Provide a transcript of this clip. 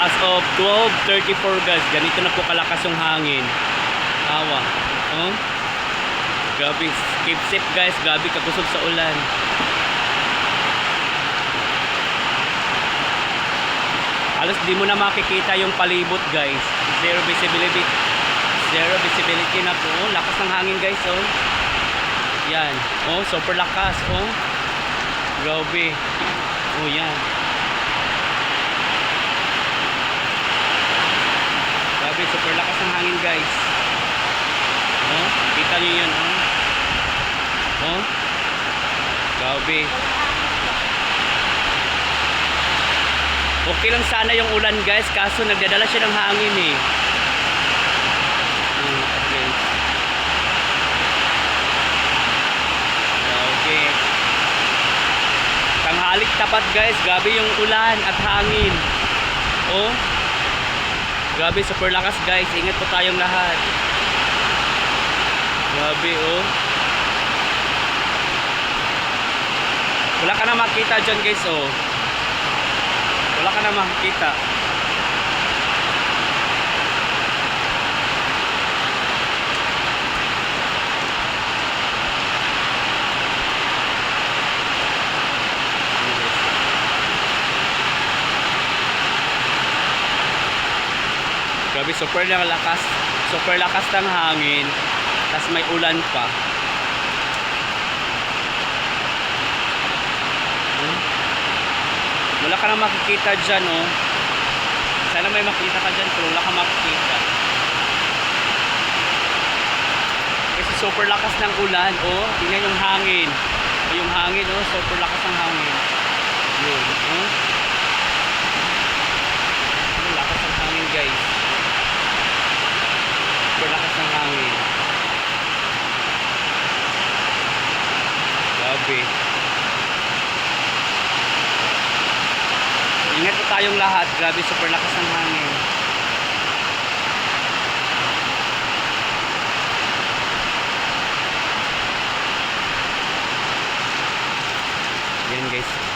as of 12.34 guys, ganito na po kalakas yung hangin. Awa. Oh? Grabe, keep safe guys, grabe kagusog sa ulan. Halos di mo na makikita yung palibot guys. Zero visibility. Zero visibility na po. Oh, lakas ng hangin guys oh. Yan. Oh, super lakas oh. Grabe. Oh, yan. Grabe, super lakas ng hangin guys. Oh, kita niyo yun oh. Oh. Grabe. Okay lang sana yung ulan guys, kaso nagdadala siya ng hangin eh. Hmm. Tanghalik tapat guys, grabe yung ulan at hangin. Oh. Grabe, super lakas guys. Ingat po tayong lahat. Grabe oh. Wala ka na makita dyan guys oh. Wala ka na makikita. Grabe, super lakas. Super lakas ng hangin. Tapos may ulan pa. Hmm? Wala ka na makikita dyan, oh. Sana may makita ka dyan, pero wala ka makikita. Kasi super lakas ng ulan, oh. Tingnan yung hangin. Yung hangin, oh. Super lakas ng hangin. Yun, oh. gabi. Ingat po tayong lahat. Grabe, super lakas ng hangin. Yan guys.